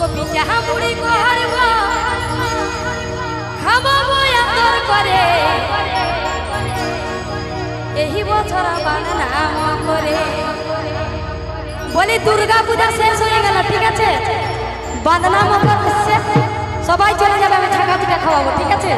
কুড়ি কহারব খামাবো আদর করে। এই বছর বানানাম করে। বলি, দুর্গা পূজা শেষ হয়ে গেল, ঠিক আছে? বাদনাম শেষ। সবাই চলে যাবে, আমি ছাকা পিঠা খাওয়াবো, ঠিক আছে?